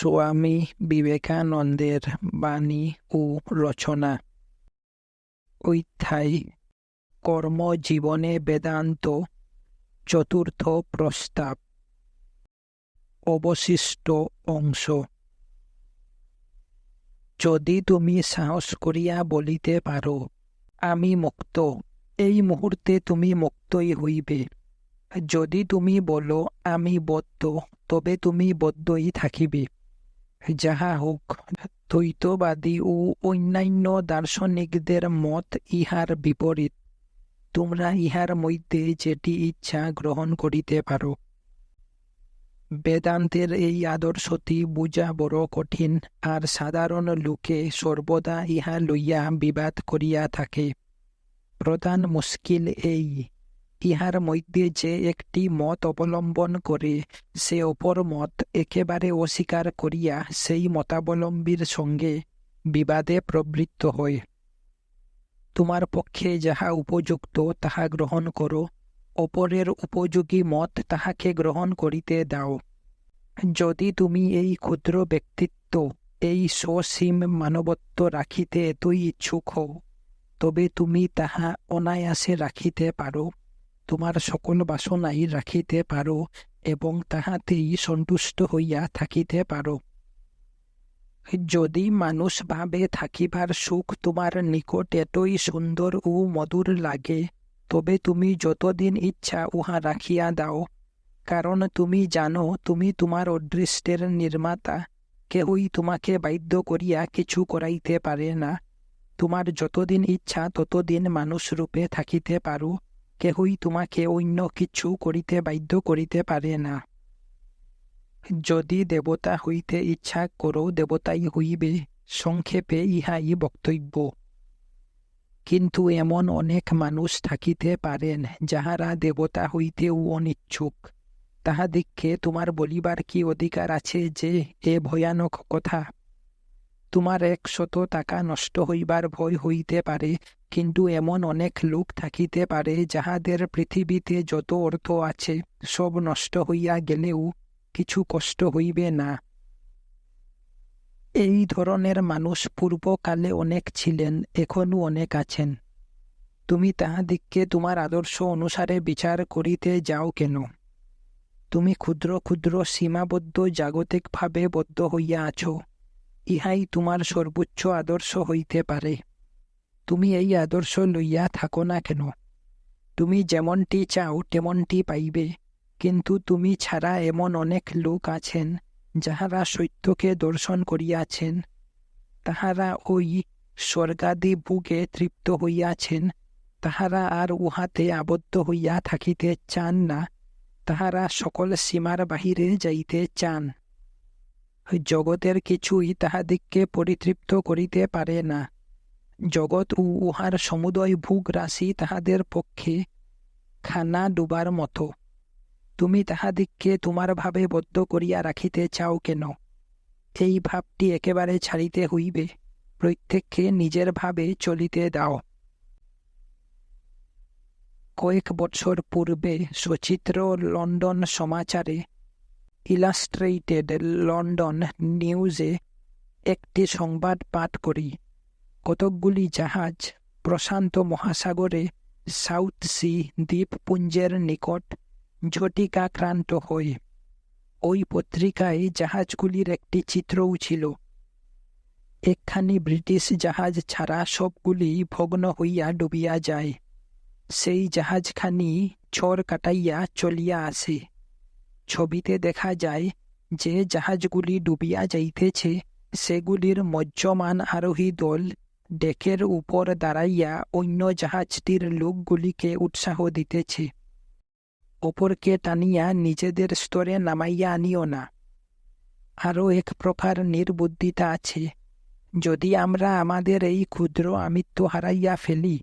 স্বামী বিবেকানন্দের বাণী ও রচনা অধ্যায় কর্মজীবনে বেদান্ত চতুর্থ প্রস্তাব অবশিষ্ট অংশ যদি তুমি সাহস করিয়া বলিতে পারো আমি মুক্ত এই মুহূর্তে তুমি মুক্তই হইবে যদি তুমি বলো আমি বদ্ধ তবে তুমি বদ্ধই থাকিবে যাহা হোক, দ্বৈতবাদী ও অন্যান্য দার্শনিকদের মত ইহার বিপরীত। তোমরা ইহার মধ্যে যেটি ইচ্ছা গ্রহণ করিতে পারো। বেদান্তের এই আদর্শটি বুঝা বড় কঠিন, আর সাধারণ লোকে সর্বদা ইহা লইয়া বিবাদ করিয়া থাকে। প্রধান মুশকিল এই। ইহার মধ্যে যে একটি মত অবলম্বন করে, সে অপর মত একেবারে অস্বীকার করিয়া সেই মতাবলম্বীর সঙ্গে বিবাদে প্রবৃত্ত হয়। তোমার পক্ষে যাহা উপযুক্ত, তাহা গ্রহণ করো। অপরের উপযোগী মত তাহাকে গ্রহণ করিতে দাও। যদি তুমি এই ক্ষুদ্র ব্যক্তিত্ব, এই সসীম মানবত্ব রাখিতে এতই ইচ্ছুক হও, তবে তুমি তাহা অনায়াসে রাখিতে পারো। তোমার সকল বাসনাই রাখিতে পারো এবং তাহাতেই সন্তুষ্ট হইয়া থাকিতে পারো। যদি মানুষ ভাবে থাকিবার সুখ তোমার নিকট এতই সুন্দর ও মধুর লাগে, তবে তুমি যতদিন ইচ্ছা উহা রাখিয়া দাও, কারণ তুমি জানো তুমি তোমার অদৃষ্টের নির্মাতা কেউই তোমাকে বাধ্য করিয়া কিছু করাইতে পারে না। তোমার যতদিন ইচ্ছা ততদিন মানুষ রূপে থাকিতে পারো। কেহই তোমাকে অন্য কিছু করিতে বাধ্য করিতে পারে না। যদি দেবতা হইতে ইচ্ছা করো, দেবতাই হইবে, সংক্ষেপে ইহাই বক্তব্য। কিন্তু এমন অনেক মানুষ থাকিতে পারেন, যাহারা দেবতা হইতেও অনিচ্ছুক। তাহাদিগকে তোমার বলিবার কি অধিকার আছে যে, এ ভয়ানক কথা? তোমার একশত টাকা নষ্ট হইবার ভয় হইতে পারে, কিন্তু এমন অনেক লোক থাকিতে পারে যাহাদের পৃথিবীতে যত অর্থ আছে, সব নষ্ট হইয়া গেলেও কিছু কষ্ট হইবে না। এই ধরনের মানুষ পূর্বকালে অনেক ছিলেন, এখনও অনেক আছেন। তুমি তাহাদিগকে তোমার আদর্শ অনুসারে বিচার করিতে যাও কেন? তুমি ক্ষুদ্র ক্ষুদ্র সীমাবদ্ধ জাগতিকভাবে বদ্ধ হইয়া আছো। ইহাই তোমার সর্বোচ্চ আদর্শ হইতে পারে। তুমি এই আদর্শ লইয়া থাকো না কেন? তুমি যেমনটি চাও তেমনটি পাইবে। কিন্তু তুমি ছাড়া এমন অনেক লোক আছেন, যাহারা সত্যকে দর্শন করিয়াছেন। তাহারা ওই স্বর্গাদি বুকে তৃপ্ত হইয়াছেন, তাহারা আর উহাতে আবদ্ধ হইয়া থাকিতে চান না, তাহারা সকল সীমার বাহিরে যাইতে চান। জগতের কিছুই তাহাদিগকে পরিতৃপ্ত করিতে পারে না। জগৎ ও উহার সমুদয় ভোগ রাশি তাহাদের পক্ষে খানা ডুবার মতো। তুমি তাহাদিগকে তোমার ভাবে বদ্ধ করিয়া রাখিতে চাও কেন? এই ভাবটি একেবারে ছাড়িতে হইবে। প্রত্যেককে নিজের ভাবে চলিতে দাও। কয়েক বছর পূর্বে সচিত্র লন্ডন সমাচারে ইলাস্ট্রেটেড লন্ডন নিউজে একটি সংবাদ পাঠ করি। কতকগুলি জাহাজ প্রশান্ত মহাসাগরে সাউথ সি দ্বীপপুঞ্জের নিকট ঝটিকাক্রান্ত হয়। ওই পত্রিকায় জাহাজগুলির একটি চিত্রও ছিল। একখানি ব্রিটিশ জাহাজ ছাড়া সবগুলি ভগ্ন হইয়া ডুবিয়া যায়। সেই জাহাজখানি ছড় কাটাইয়া চলিয়া আসে। ছবিতে দেখা যায় যে জাহাজগুলি ডুবিয়া যাইতেছে। সেগুলির মজ্জমান আরোহী দল ডেকের উপর দাঁড়াইয়া অন্য জাহাজটির লোকগুলিকে উৎসাহ দিতেছে। অপরকে টানিয়া নিজেদের স্তরে নামাইয়া আনিও না। আরও এক প্রকার নির্বুদ্ধিতা আছে। যদি আমরা আমাদের এই ক্ষুদ্র আমিত্ব হারাইয়া ফেলি,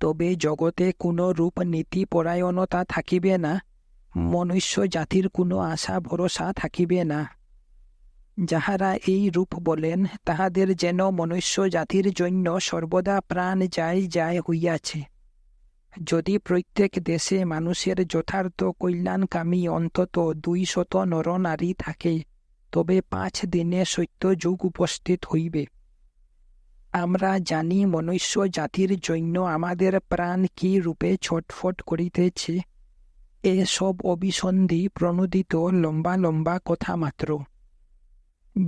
তবে জগতে কোনো রূপ নীতি পরায়ণতা থাকিবে না। মনুষ্য জাতির কোনো আশা, ভরসা থাকিবে না। যাহারা এই রূপ বলেন, তাহাদের যেন মনুষ্য জাতির জন্য সর্বদা প্রাণ যায় যায় হইয়াছে। যদি প্রত্যেক দেশে মানুষের যথার্থ কল্যাণকামী অন্তত দুই শত নরনারী থাকে, তবে পাঁচ দিনে সত্য যুগ উপস্থিত হইবে। আমরা জানি মনুষ্য জাতির জন্য আমাদের প্রাণ কি রূপে ছটফট করিতেছে। এসব অবিসন্ধি প্রণোদিত লম্বা লম্বা কথা মাত্র।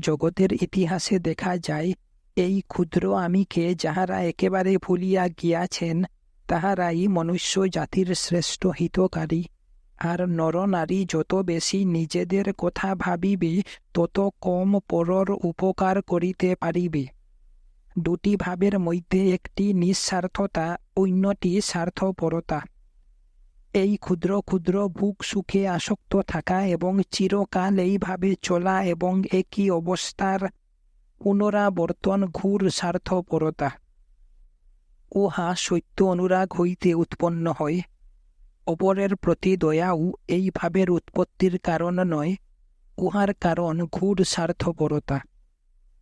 জগতের ইতিহাসে দেখা যায়, এই ক্ষুদ্র আমিকে যাহারা একেবারে ভুলিয়া গিয়াছেন, তাহারাই মনুষ্য জাতির শ্রেষ্ঠ হিতকারী। আর নরনারী যত বেশি নিজেদের কথা ভাবিবে, তত কম পরর উপকার করিতে পারিবে। দুটি ভাবের মধ্যে একটি নিঃস্বার্থতা, অন্যটি স্বার্থপরতা। এই ক্ষুদ্র ক্ষুদ্র বুক সুখে আসক্ত থাকা এবং চিরকাল এইভাবে চলা এবং একই অবস্থার পুনরাবর্তন ঘুর স্বার্থপরতা। উহা সত্য অনুরাগ হইতে উৎপন্ন হয়। অপরের প্রতি দয়াও এই ভাবের উৎপত্তির কারণ নয়, উহার কারণ ঘুর স্বার্থপরতা।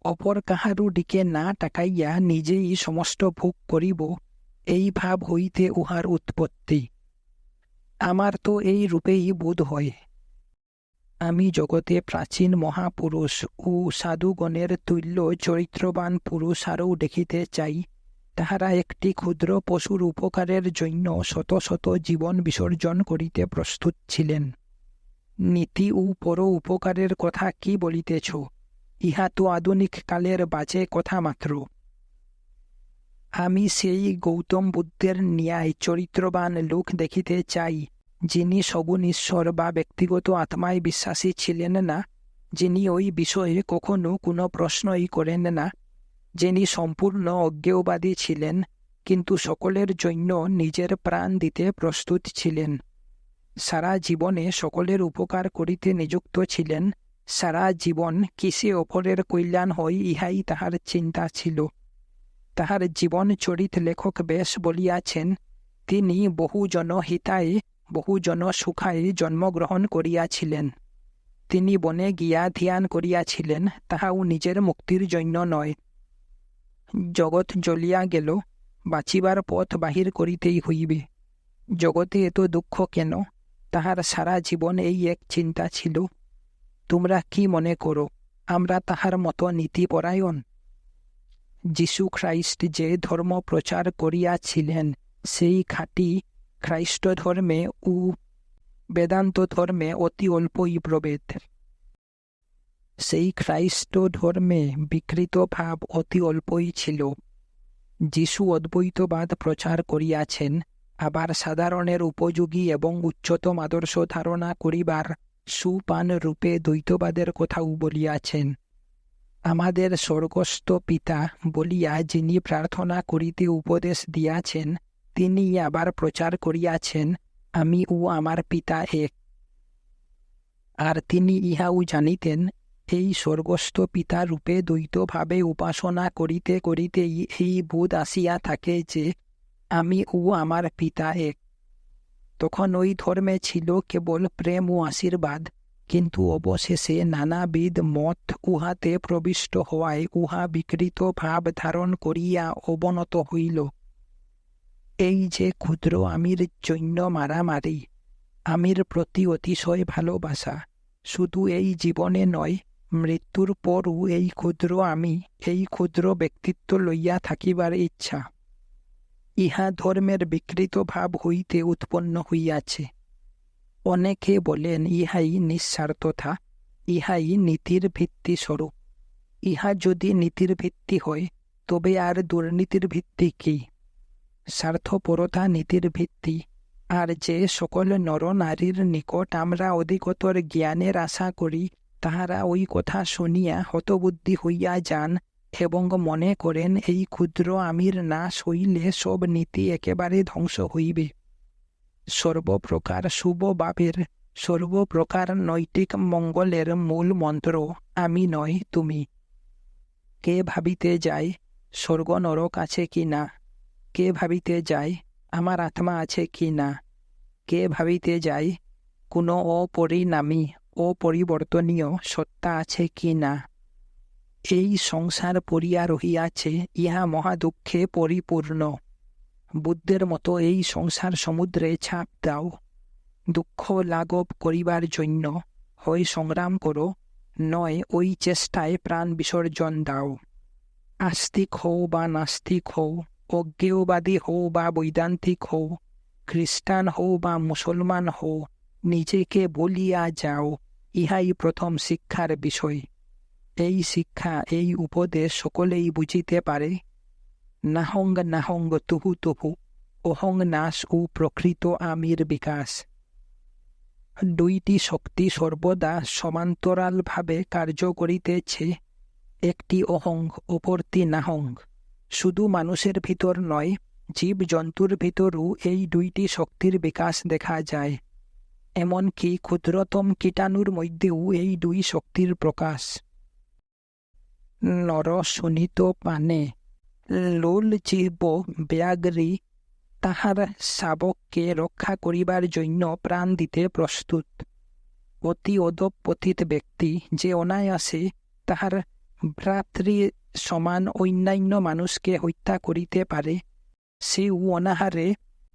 অপর কাহারু দিকে না টাকাইয়া নিজেই সমস্ত ভোগ করিব, এই ভাব হইতে উহার উৎপত্তি। আমার তো এই রূপেই বোধ হয়। আমি জগতে প্রাচীন মহাপুরুষ ও সাধুগণের তুল্য চরিত্রবান পুরুষ আরও দেখিতে চাই, তাহারা একটি ক্ষুদ্র পশুর উপকারের জন্য শত শত জীবন বিসর্জন করিতে প্রস্তুত ছিলেন। নীতি ও পর উপকারের কথা কি বলিতেছ? ইহা তো আধুনিক কালের বাজে কথা মাত্র। আমি সেই গৌতম বুদ্ধের ন্যায় চরিত্রবান লোক দেখিতে চাই, যিনি সগুণ ঈশ্বর বা ব্যক্তিগত আত্মায় বিশ্বাসী ছিলেন না, যিনি ওই বিষয়ে কখনো কোনো প্রশ্নই করেন না, যিনি সম্পূর্ণ অজ্ঞেয়বাদী ছিলেন, কিন্তু সকলের জন্য নিজের প্রাণ দিতে প্রস্তুত ছিলেন। সারা জীবনে সকলের উপকার করিতে নিযুক্ত ছিলেন, সারা জীবন কিসে অপরের কল্যাণ হয় ইহাই তাহার চিন্তা ছিল। তাহার জীবন চরিত লেখক বেশ বলিয়াছেন, তিনি বহুজন হিতায়, বহুজন সুখায় জন্মগ্রহণ করিয়াছিলেন। তিনি বনে গিয়া ধ্যান করিয়াছিলেন, তাহাও নিজের মুক্তির জন্য নয়। জগৎ জ্বলিয়া গেল, বাঁচিবার পথ বাহির করিতেই হইবে। জগতে এত দুঃখ কেন? তাহার সারা জীবন এই এক চিন্তা ছিল। তোমরা কি মনে করো, আমরা তাহার মতো নীতিপরায়ণ? যীশু খ্রাইস্ট যে ধর্ম প্রচার করিয়াছিলেন, সেই খাঁটি খ্রাইস্ট ধর্মে ও বেদান্ত ধর্মে অতি অল্পই প্রভেদ। সেই খ্রাইস্ট ধর্মে বিকৃত ভাব অতি অল্পই ছিল। যিশু অদ্বৈতবাদ প্রচার করিয়াছেন, আবার সাধারণের উপযোগী এবং উচ্চতম আদর্শ ধারণা করিবার সুপান রূপে দ্বৈতবাদের কথাও বলিয়াছেন। আমাদের স্বর্গস্থ পিতা বলিয়া যিনি প্রার্থনা করিতে উপদেশ দিয়াছেন, তিনি আবার প্রচার করিয়াছেন, আমি ও আমার পিতা এক। আর তিনি ইহাও জানিতেন, এই স্বর্গস্থ পিতা রূপে দ্বৈতভাবে উপাসনা করিতে করিতেই এই বোধ আসিয়া থাকে যে, আমি ও আমার পিতা এক। তখন ওই ধর্মে ছিল কেবল প্রেম ও আশীর্বাদ কিন্তু অবশেষে নানাবিধ মত উহাতে প্রবিষ্ট হওয়ায় উহা বিকৃত ভাব ধারণ করিয়া অবনত হইল। এই যে ক্ষুদ্র আমির জন্য মারামারি, আমির প্রতি অতিশয় ভালোবাসা, শুধু এই জীবনে নয়, মৃত্যুর পরও এই ক্ষুদ্র আমি, এই ক্ষুদ্র ব্যক্তিত্ব লইয়া থাকিবার ইচ্ছা। ইহা ধর্মের বিকৃত ভাব হইতে উৎপন্ন হইয়াছে। অনেকে বলেন ইহাই নিঃস্বার্থতা, ইহাই নীতির ভিত্তি স্বরূপ। ইহা যদি নীতির ভিত্তি হয়, তবে আর দুর্নীতির ভিত্তি কি? স্বার্থপরতা নীতির ভিত্তি। আর যে সকল নর নারীর নিকট আমরা অধিকতর জ্ঞানের আশা করি, তাহারা ওই কথা শুনিয়া হতবুদ্ধি হইয়া যান এবং মনে করেন, এই ক্ষুদ্র আমির নাশ হইলে সব নীতি একেবারে ধ্বংস হইবে। সর্বপ্রকার শুভ বাপের সর্বপ্রকার নৈতিক মঙ্গলের মূল মন্ত্র, আমি নয় তুমি। কে ভাবিতে যায়, স্বর্গ নরক আছে কি না? কে ভাবিতে যায়, আমার আত্মা আছে কি না? কে ভাবিতে যায়, কোনো অপরিণামী, অপরিবর্তনীয় সত্তা আছে কি না? এই সংসার পড়িয়া রহিয়াছে, ইহা মহাদুঃখে পরিপূর্ণ। বুদ্ধের মতো এই সংসার সমুদ্রে ছাপ দাও। দুঃখ লাঘব করিবার জন্য হয় সংগ্রাম করো, নয় ওই চেষ্টায় প্রাণ বিসর্জন দাও। আস্তিক হও বা নাস্তিক হও, অজ্ঞেয়বাদী হও বা বৈদান্তিক হও, খ্রিস্টান হও বা মুসলমান হও, নিজেকে বলিয়া যাও, ইহাই প্রথম শিক্ষার বিষয়। এই শিক্ষা, এই উপদেশ সকলেই বুঝিতে পারে। নাহঙ্গ নাহঙ্গ তুহু তুহু অহং নাশ ও প্রকৃত আমির বিকাশ দুইটি শক্তি সর্বদা সমান্তরালভাবে কার্য করিতেছে একটি অহং অপরটি নাহং শুধু মানুষের ভিতর নয় জীব জন্তুর ভিতরও এই দুইটি শক্তির বিকাশ দেখা যায় এমনকি ক্ষুদ্রতম কীটাণুর মধ্যেও এই দুই শক্তির প্রকাশ নর শুনিত পানে লোল জীব ব্যাগ্রী তাহার শাবককে রক্ষা করিবার জন্য প্রাণ দিতে প্রস্তুত। অতি অদপথিত ব্যক্তি যে অনায়াসে তাহার ভ্রাতৃ সমান অন্যান্য মানুষকে হত্যা করিতে পারে, সেও অনাহারে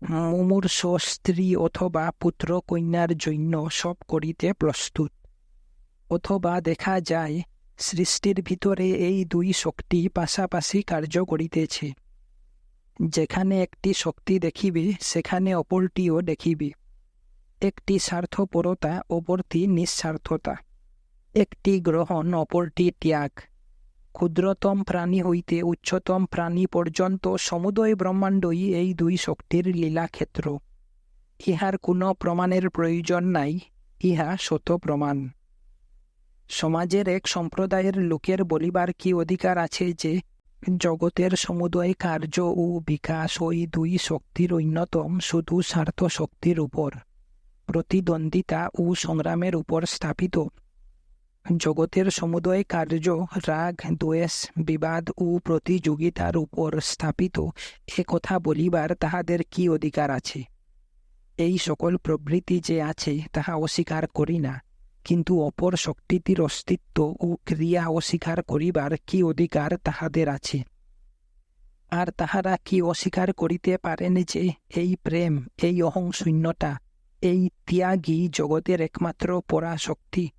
মুমূর্ষ স্ত্রী অথবা পুত্র কন্যার জন্য সব করিতে প্রস্তুত। অথবা দেখা যায় সৃষ্টির ভিতরে এই দুই শক্তি পাশাপাশি কার্য করিতেছে। যেখানে একটি শক্তি দেখিবে, সেখানে অপরটিও দেখিবে। একটি স্বার্থপরতা, অপরটি নিঃস্বার্থতা। একটি গ্রহণ, অপরটি ত্যাগ। ক্ষুদ্রতম প্রাণী হইতে উচ্চতম প্রাণী পর্যন্ত সমুদয় ব্রহ্মাণ্ডই এই দুই শক্তির লীলাক্ষেত্র। ইহার কোনো প্রমাণের প্রয়োজন নাই, ইহা শত প্রমাণ সমাজের এক সম্প্রদায়ের লোকের বলিবার কি অধিকার আছে যে জগতের সমুদয় কার্য ও বিকাশ ওই দুই শক্তির অন্যতম শুধু স্বার্থ শক্তির উপর। প্রতিদ্বন্দ্বিতা ও সংগ্রামের উপর স্থাপিত। জগতের সমুদয় কার্য রাগ, দ্বেষ, বিবাদ ও প্রতিযোগিতার উপর স্থাপিত। এ কথা বলিবার তাহাদের কি অধিকার আছে? এই সকল প্রবৃত্তি যে আছে, তাহা অস্বীকার করি না। কিন্তু অপর শক্তিটির অস্তিত্ব ও ক্রিয়া অস্বীকার করিবার কি অধিকার তাহাদের আছে? আর তাহারা কি অস্বীকার করিতে পারেন যে, এই প্রেম, এই অহংশূন্যতা, এই ত্যাগই জগতের একমাত্র পরাশক্তি?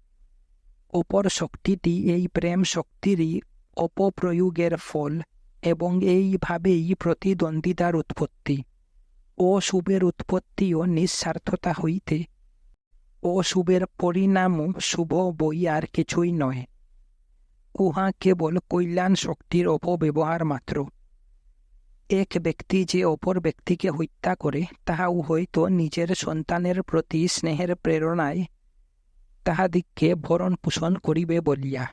অপর শক্তিটি এই প্রেম শক্তিরই অপপ্রয়োগের ফল এবং এইভাবেই প্রতিদ্বন্দ্বিতার উৎপত্তি। অশুভের উৎপত্তিও নিঃস্বার্থতা হইতে অশুভের পরিণামও শুভ বই আর কিছুই নয়। উহা কেবল কল্যাণ শক্তির অপব্যবহার মাত্র। এক ব্যক্তি যে অপর ব্যক্তিকে হত্যা করে, তাহাও হয়তো নিজের সন্তানের প্রতি স্নেহের প্রেরণায় তাহাদিগকে ভরণ পোষণ করিবে বলিয়া,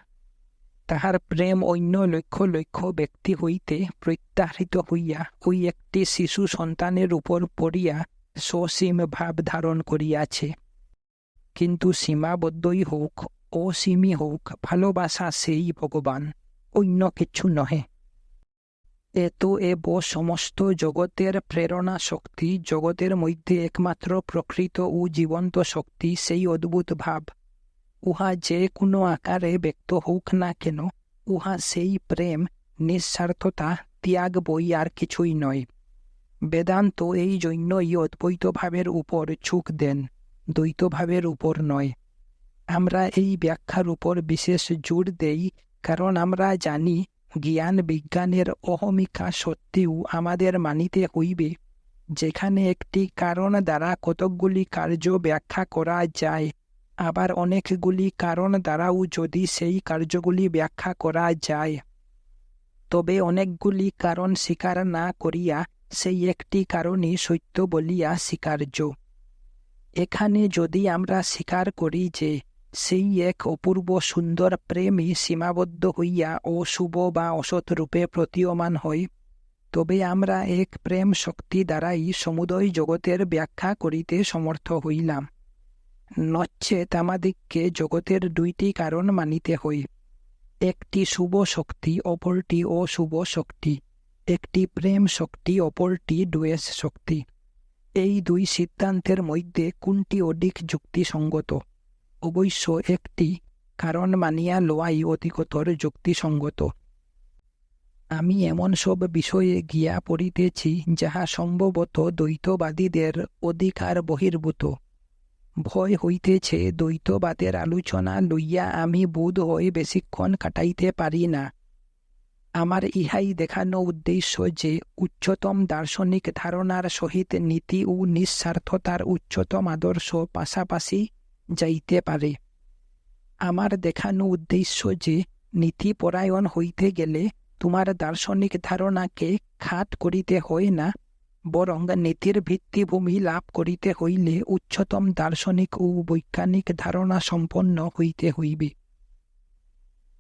তাহার প্রেম অন্য লক্ষ্য লক্ষ্য ব্যক্তি হইতে প্রত্যাহৃত হইয়া ওই একটি শিশু সন্তানের উপর পড়িয়া সসীম ভাব ধারণ করিয়াছে। কিন্তু সীমাবদ্ধই হোক অসীমী হোক ভালোবাসা সেই ভগবান, অন্য কিছু নহে। এত এব সমস্ত জগতের প্রেরণা শক্তি, জগতের মধ্যে একমাত্র প্রকৃত ও জীবন্ত শক্তি, সেই অদ্ভুত ভাব। উহা যে কোনো আকারে ব্যক্ত হোক না কেন, উহা সেই প্রেম, নিঃস্বার্থতা, ত্যাগ, বই আর কিছুই নয়। বেদান্ত এই জন্যই অদ্বৈত ভাবের উপর ঝুঁক দেন। দ্বৈতভাবের উপর নয়। আমরা এই ব্যাখ্যার উপর বিশেষ জোর দেই, কারণ আমরা জানি জ্ঞান বিজ্ঞানের অহমিকা সত্ত্বেও আমাদের মানিতে হইবে। যেখানে একটি কারণ দ্বারা কতকগুলি কার্য ব্যাখ্যা করা যায়, আবার অনেকগুলি কারণ দ্বারাও যদি সেই কার্যগুলি ব্যাখ্যা করা যায়। তবে অনেকগুলি কারণ স্বীকার না করিয়া সেই একটি কারণই সত্য বলিয়া স্বীকার্য। এখানে যদি আমরা স্বীকার করি যে সেই এক অপূর্ব সুন্দর প্রেমই সীমাবদ্ধ হইয়া অশুভ বা অসৎ রূপে প্রতীয়মান হয়, তবে আমরা এক প্রেম শক্তি দ্বারাই সমুদয় জগতের ব্যাখ্যা করিতে সমর্থ হইলাম। নচ্ছেত আমাদিগকে জগতের দুইটি কারণ মানিতে হই একটি শুভ শক্তি, অপরটি অশুভ শক্তি। একটি প্রেম শক্তি, অপরটি ডুয়েস শক্তি। এই দুই সিদ্ধান্তের মধ্যে কোনটি অধিক যুক্তিসঙ্গত? অবশ্য একটি, কারণ মানিয়া লোয়াই অধিকতর যুক্তিসঙ্গত। আমি এমন সব বিষয়ে গিয়া পড়িতেছি যাহা সম্ভবত দ্বৈতবাদীদের অধিকার বহির্ভূত। ভয় হইতেছে দ্বৈতবাদের আলোচনা লইয়া আমি বোধ হয়ে বেশিক্ষণ কাটাইতে পারি না। আমার ইহাই দেখানো উদ্দেশ্য যে উচ্চতম দার্শনিক ধারণার সহিত নীতি ও নিঃস্বার্থতার উচ্চতম আদর্শ পাশাপাশি যাইতে পারে। আমার দেখানো উদ্দেশ্য যে নীতিপরায়ণ হইতে গেলে তোমার দার্শনিক ধারণাকে খাট করিতে হয় না, বরং নীতির ভিত্তিভূমি লাভ করিতে হইলে উচ্চতম দার্শনিক ও বৈজ্ঞানিক ধারণা সম্পন্ন হইতে হইবে।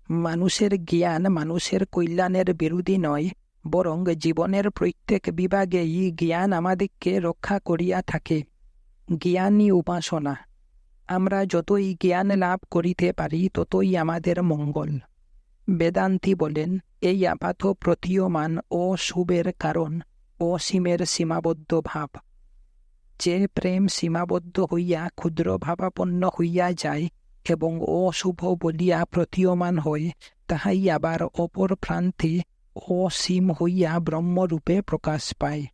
মানুষের জ্ঞান, মানুষের কল্যাণের বিরোধী নয়, বরং জীবনের প্রত্যেক বিভাগেই জ্ঞান আমাদিগকে রক্ষা করিয়া থাকে। জ্ঞানই উপাসনা। আমরা যতই জ্ঞান লাভ করিতে পারি, ততই আমাদের মঙ্গল। বেদান্তি বলেন, এই আপাত প্রতীয়মান ও শুভের কারণ, অসীমের সীমাবদ্ধ ভাব। যে প্রেম সীমাবদ্ধ হইয়া, ক্ষুদ্র ভাবাপন্ন হইয়া যায় এবং অশুভ বলিয়া প্রতীয়মান হয় তাহাই আবার অপর প্রান্তে অসীম হইয়া ব্রহ্মরূপে প্রকাশ পায়।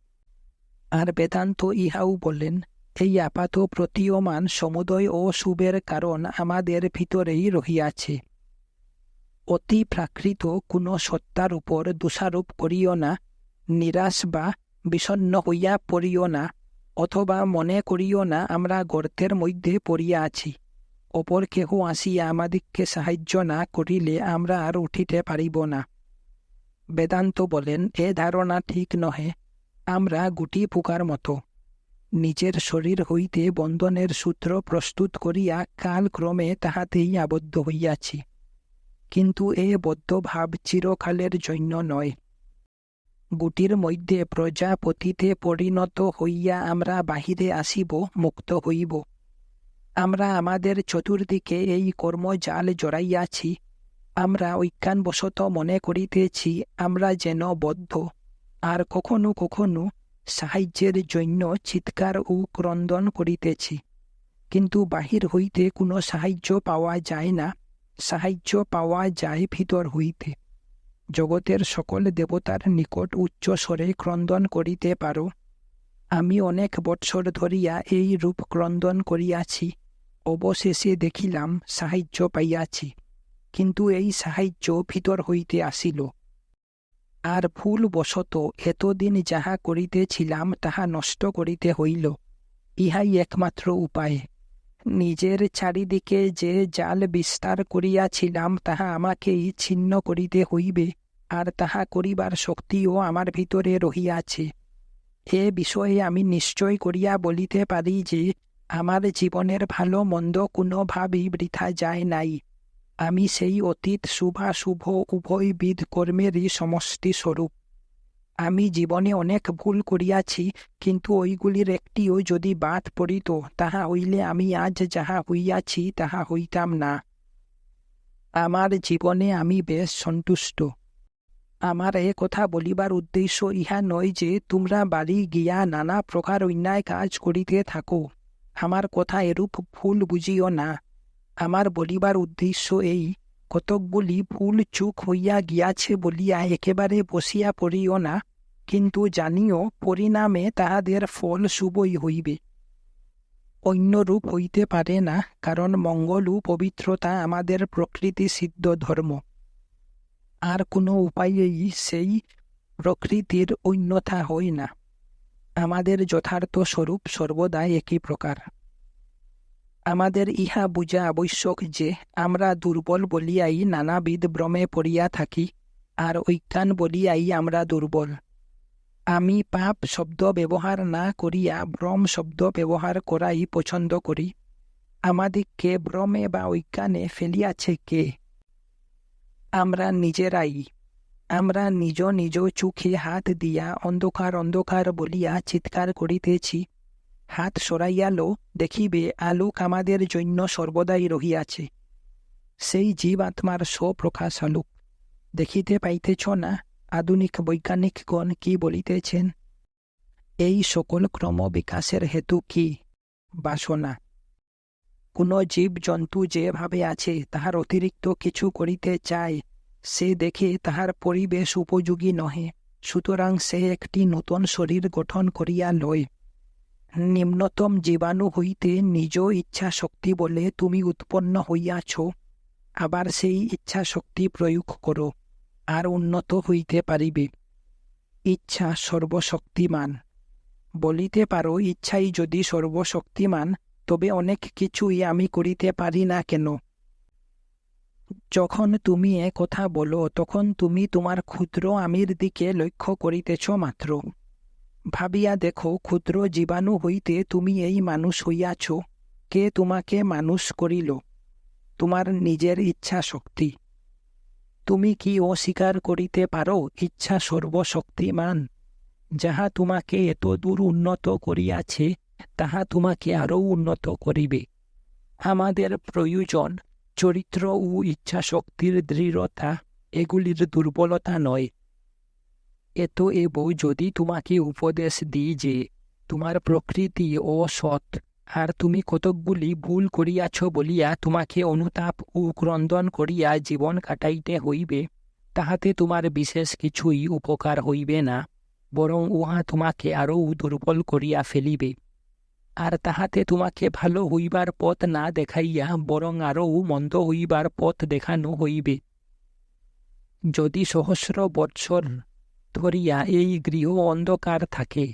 আর বেদান্ত ইহাও বলেন, এই আপাত প্রতীয়মান সমুদয় অশুভের কারণ আমাদের ভিতরেই রহিয়াছে। অতি প্রাকৃত কোনো সত্তার উপর দোষারোপ করিও না, নিরাশ বা বিষণ্ন হইয়া পড়িও না, অথবা মনে করিও না আমরা গর্তের মধ্যে পড়িয়া আছি। অপর কেহ আসিয়া আমাদিগকে সাহায্য না করিলে আমরা আর উঠিতে পারিব না। বেদান্ত বলেন এ ধারণা ঠিক নহে, আমরা গুটি পোকার মতো। নিজের শরীর হইতে বন্ধনের সূত্র প্রস্তুত করিয়া কালক্রমে তাহাতেই আবদ্ধ হইয়াছি। কিন্তু এ বদ্ধভাব চিরকালের জন্য নয়। গুটির মধ্যে প্রজাপতিতে পরিণত হইয়া আমরা বাহিরে আসিব, মুক্ত হইব। আমরা আমাদের চতুর্দিকে এই কর্মজাল জড়াইয়াছি। আমরা ঐক্যানবশত মনে করিতেছি, আমরা যেন বদ্ধ। আর কখনো কখনো সাহায্যের জন্য চিৎকার ও ক্রন্দন করিতেছি। কিন্তু বাহির হইতে কোনো সাহায্য পাওয়া যায় না। সাহায্য পাওয়া যায় ভিতর হইতে। জগতের সকল দেবতার নিকট উচ্চ স্বরে ক্রন্দন করিতে পারো। আমি অনেক বৎসর ধরিয়া এই রূপ ক্রন্দন করিয়াছি। অবশেষে দেখিলাম সাহায্য পাইয়াছি, কিন্তু এই সাহায্য ভিতর হইতে আসিল। আর ভুল বশত এতদিন যাহা করিতেছিলাম, তাহা নষ্ট করিতে হইল। ইহাই একমাত্র উপায়। নিজের চারিদিকে যে জাল বিস্তার করিয়াছিলাম, তাহা আমাকেই ছিন্ন করিতে হইবে, আর তাহা করিবার শক্তিও আমার ভিতরে রহিয়াছে। এ বিষয়ে আমি নিশ্চয় করিয়া বলিতে পারি যে আমার জীবনের ভালো মন্দ কোনোভাবেই বৃথা যায় নাই। আমি সেই অতীত শুভাশুভ উভয়বিধ কর্মেরই সমষ্টি স্বরূপ। আমি জীবনে অনেক ভুল করিয়াছি, কিন্তু ওইগুলির একটিও যদি বাদ পড়িত, তাহা হইলে আমি আজ যাহা হইয়াছি, তাহা হইতাম না। আমার জীবনে আমি বেশ সন্তুষ্ট। আমার এ কথা বলিবার উদ্দেশ্য ইহা নয় যে, তোমরা বাড়ি গিয়া নানা প্রকার অন্যায় কাজ করিতে থাকো। আমার কথা এরূপ ভুল বুঝিও না। আমার বলিবার উদ্দেশ্য এই, কতকগুলি ভুল চুক হইয়া গিয়াছে বলিয়া একেবারে বসিয়া পড়িও না, কিন্তু জানিও পরিণামে তাহাদের ফল শুভই হইবে। অন্য রূপ হইতে পারে না, কারণ মঙ্গল ও পবিত্রতা আমাদের প্রকৃতি সিদ্ধ ধর্ম। আর কোনো উপায়েই সেই প্রকৃতির অন্যথা হয় না। আমাদের যথার্থ স্বরূপ সর্বদাই একই প্রকার। আমাদের ইহা বুঝা আবশ্যক যে, আমরা দুর্বল বলিয়াই নানাবিধ ভ্রমে পড়িয়া থাকি, আর ঐজ্ঞান বলিয়াই আমরা দুর্বল। আমি পাপ শব্দ ব্যবহার না করিয়া ভ্রম শব্দ ব্যবহার করাই পছন্দ করি। আমাদিগকে ভ্রমে বা ঐজ্ঞানে ফেলিয়াছে কে? আমরা নিজেরাই। আমরা নিজ নিজ চোখে হাত দিয়া অন্ধকার অন্ধকার বলিয়া চিৎকার করিতেছি। হাত সরাইয়া লো, দেখিবে আলোক আমাদের জন্য সর্বদাই রহিয়াছে। সেই জীব আত্মার স্বপ্রকাশ আলোক দেখিতে পাইতেছ না, আধুনিক বৈজ্ঞানিকগণ কি বলিতেছেন? এই সকল ক্রম বিকাশের হেতু কি? বাসনা। কোন জীব জন্তু যেভাবে আছে, তাহার অতিরিক্ত কিছু করিতে চায়। সে দেখে তাহার পরিবেশ উপযোগী নহে, সুতরাং সে একটি নূতন শরীর গঠন করিয়া লয়। নিম্নতম জীবাণু হইতে নিজ ইচ্ছা শক্তি বলে তুমি উৎপন্ন হইয়াছ, আবার সেই ইচ্ছা শক্তি প্রয়োগ করো, আর উন্নত হইতে পারিবে। ইচ্ছা সর্বশক্তিমান। বলিতে পারো, ইচ্ছাই যদি সর্বশক্তিমান, তবে অনেক কিছুই আমি করিতে পারি না কেন? যখন তুমি এ কথা বলো, তখন তুমি তোমার ক্ষুদ্র আমির দিকে লক্ষ্য করিতেছ মাত্র। ভাবিয়া দেখো, ক্ষুদ্র জীবাণু হইতে তুমি এই মানুষ হইয়াছ, কে তোমাকে মানুষ করিল? তোমার নিজের ইচ্ছা শক্তি তুমি কি অস্বীকার করিতে পারো, ইচ্ছা সর্বশক্তিমান? যাহা তোমাকে এত দূর উন্নত করিয়াছে, তাহা তোমাকে আরও উন্নত করিবে। আমাদের প্রয়োজন চরিত্র ও ইচ্ছা শক্তির দৃঢ়তা এগুলির দুর্বলতা নয়। এত এব যদি তোমাকে উপদেশ দিই যে তোমার প্রকৃতি ও সৎ আর তুমি কতকগুলি ভুল করিয়াছ বলিয়া তোমাকে অনুতাপ ও ক্রন্দন করিয়া জীবন কাটাইতে হইবে, তাহাতে তোমার বিশেষ কিছুই উপকার হইবে না, বরং উহা তোমাকে আরও দুর্বল করিয়া ফেলিবে। আর তাহাতে তোমাকে ভালো হইবার পথ না দেখাইয়া বরং আরও মন্দ হইবার পথ দেখানো হইবে। যদি সহস্র বৎসর ধরিয়া এই গৃহ অন্ধকার থাকে,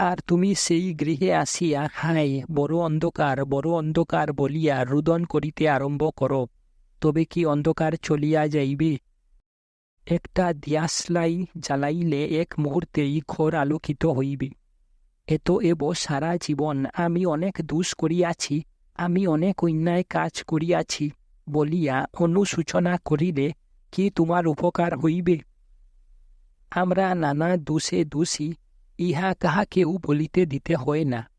আর তুমি সেই গৃহে আসিয়া হাই বড় অন্ধকার বড় অন্ধকার বলিয়া রুদন করিতে আরম্ভ করো, তবে কি অন্ধকার চলিয়া যাইবে? একটা দিয়াসলাই জ্বালাইলে এক মুহূর্তেই ঘর আলোকিত হইবে। এত এব সারা জীবন আমি অনেক দোষ করিয়াছি, আমি অনেক অন্যায় কাজ করিয়াছি, বলিয়া অনুসূচনা করিলে কি তোমার উপকার হইবে? আমরা নানা দোষে দোষী, ইহা কাহাকেও বলিতে দিতে হয় না।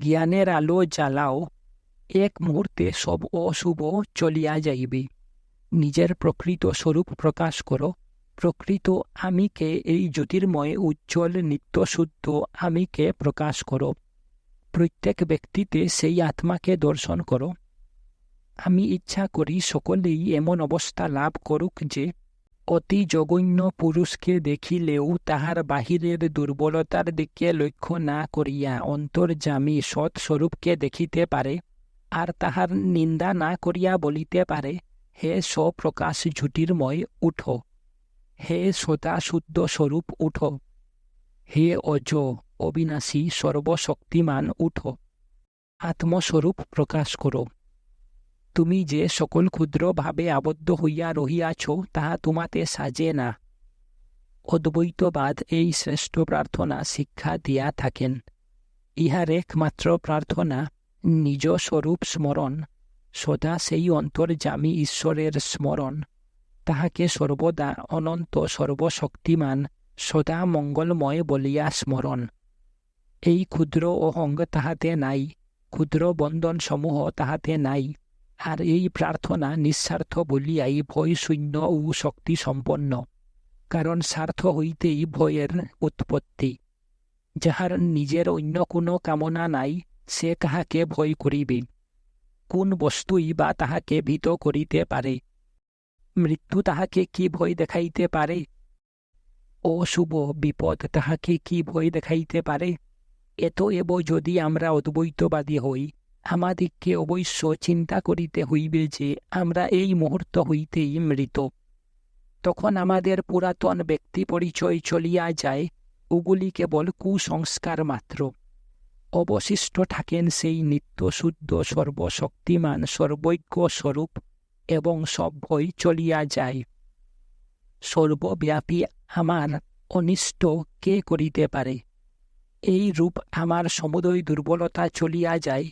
জ্ঞানের আলো জ্বালাও, এক মুহূর্তে সব অশুভ চলিয়া যাইবে। নিজের প্রকৃত স্বরূপ প্রকাশ করো প্রকৃত আমিকে এই জ্যোতির্ময় উজ্জ্বল নিত্যশুদ্ধ আমিকে প্রকাশ করো। প্রত্যেক ব্যক্তিতে সেই আত্মাকে দর্শন করো। আমি ইচ্ছা করি সকলেই এমন অবস্থা লাভ করুক যে, অতি জঘন্য পুরুষকে দেখিলেও তাহার বাহিরের দুর্বলতার দিকে লক্ষ্য না করিয়া অন্তর্জামী সৎস্বরূপকে দেখিতে পারে, আর তাহার নিন্দা না করিয়া বলিতে পারে, হে স্বপ্রকাশ ঝুটিরময় উঠো। হে সদা শুদ্ধ স্বরূপ, উঠো। হে অজ অবিনাশী সর্বশক্তিমান, উঠ। আত্মস্বরূপ প্রকাশ করো। তুমি যে সকল ক্ষুদ্রভাবে আবদ্ধ হইয়া রহিয়াছ, তাহা তোমাতে সাজে না। অদ্বৈতবাদ এই শ্রেষ্ঠ প্রার্থনা শিক্ষা দিয়া থাকেন। ইহার একমাত্র প্রার্থনা, নিজ স্বরূপ স্মরণ। সদা সেই অন্তর্জামী ঈশ্বরের স্মরণ। তাহাকে সর্বদা অনন্ত সর্বশক্তিমান সদা মঙ্গলময় বলিয়া স্মরণ। এই ক্ষুদ্র অহঙ্গ তাহাতে নাই, ক্ষুদ্র বন্ধনসমূহ তাহাতে নাই, আর এই প্রার্থনা নিঃস্বার্থ বলিয়াই ভয় শূন্য ও শক্তি সম্পন্ন, কারণ স্বার্থ হইতেই ভয়ের উৎপত্তি। যাহার নিজের অন্য কোনো কামনা নাই, সে কাহাকে ভয় করিবে? কোন বস্তুই বা তাহাকে ভীত করিতে পারে? মৃত্যু তাহাকে কি ভয় দেখাইতে পারে? অশুভ বিপদ তাহাকে কি ভয় দেখাইতে পারে? এত এব যদি আমরা অদ্বৈতবাদী হই, আমাদিগকে অবশ্য চিন্তা করিতে হইবে যে আমরা এই মুহূর্ত হইতেই মৃত। তখন আমাদের পুরাতন ব্যক্তি পরিচয় চলিয়া যায়, ওগুলি কেবল কুসংস্কার মাত্র। অবশিষ্ট থাকেন সেই নিত্য শুদ্ধ সর্বশক্তিমান সর্বৈক্য স্বরূপ এবং সভ্যই চলিয়া যায়। সর্বব্যাপী আমার অনিষ্ট কে করিতে পারে? এই রূপ আমার সমুদয় দুর্বলতা চলিয়া যায়,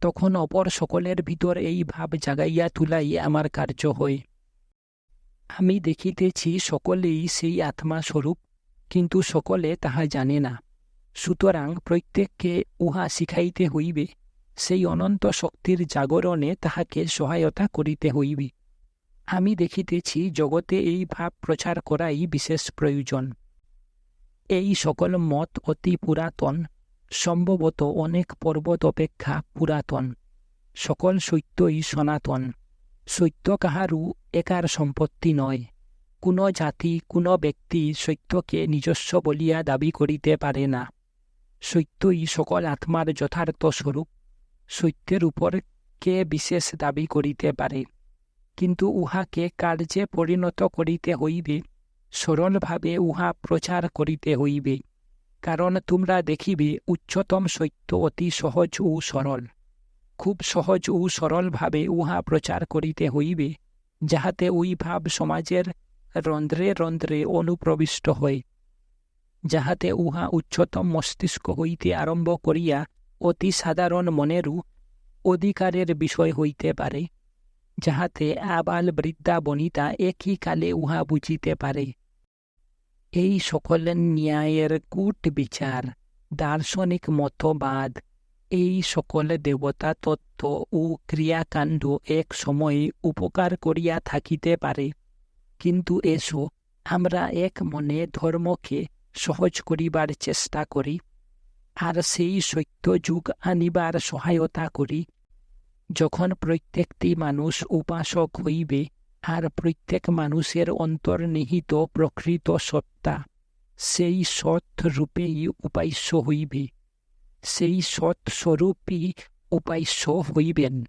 তখন অপর সকলের ভিতর এই ভাব জাগাইয়া তুলাই আমার কার্য হয়। আমি দেখিতেছি সকলেই সেই আত্মা স্বরূপ কিন্তু সকলে তাহা জানে না। সুতরাং প্রত্যেককে উহা শিখাইতে হইবে সেই অনন্ত শক্তির জাগরণে তাহাকে সহায়তা করিতে হইবে। আমি দেখিতেছি জগতে এই ভাব প্রচার করাই বিশেষ প্রয়োজন। এই সকল মত অতি পুরাতন, সম্ভবত অনেক পর্বত অপেক্ষা পুরাতন। সকল সত্যই সনাতন। সত্য কাহারও একার সম্পত্তি নয়। কোনো জাতি, কোনো ব্যক্তি সত্যকে নিজস্ব বলিয়া দাবি করিতে পারে না। সত্যই সকল আত্মার যথার্থ স্বরূপ। সত্যের উপর কে বিশেষ দাবি করিতে পারে। কিন্তু উহাকে কার্যে পরিণত করিতে হইবে, সরলভাবে উহা প্রচার করিতে হইবে। কারণ তোমরা দেখিবে, উচ্চতম সত্য অতি সহজ ও সরল। খুব সহজ ও সরলভাবে উহা প্রচার করিতে হইবে, যাহাতে ওই ভাব সমাজের রন্ধ্রে রন্ধ্রে অনুপ্রবিষ্ট হয়। যাহাতে উহা উচ্চতম মস্তিষ্ক হইতে আরম্ভ করিয়া অতি সাধারণ মনেরও অধিকারের বিষয় হইতে পারে, যাহাতে আবাল বৃদ্ধা বনিতা একই কালে উহা বুঝিতে পারে। এই সকল ন্যায়ের কূট বিচার, দার্শনিক মতবাদ, এই সকল দেবতা তত্ত্ব ও ক্রিয়াকাণ্ড এক সময়ে উপকার করিয়া থাকিতে পারে। কিন্তু এসো আমরা এক মনে ধর্মকে সহজ করিবার চেষ্টা করি। আর সেই সত্য যুগ আনিবার সহায়তা করি। যখন প্রত্যেকটি মানুষ উপাসক হইবে, আর প্রত্যেক মানুষের অন্তর্নিহিত প্রকৃত সত্তা, সেই সৎ রূপেই উপাস্য হইবে। সেই সৎস্বরূপই উপাস্য হইবেন।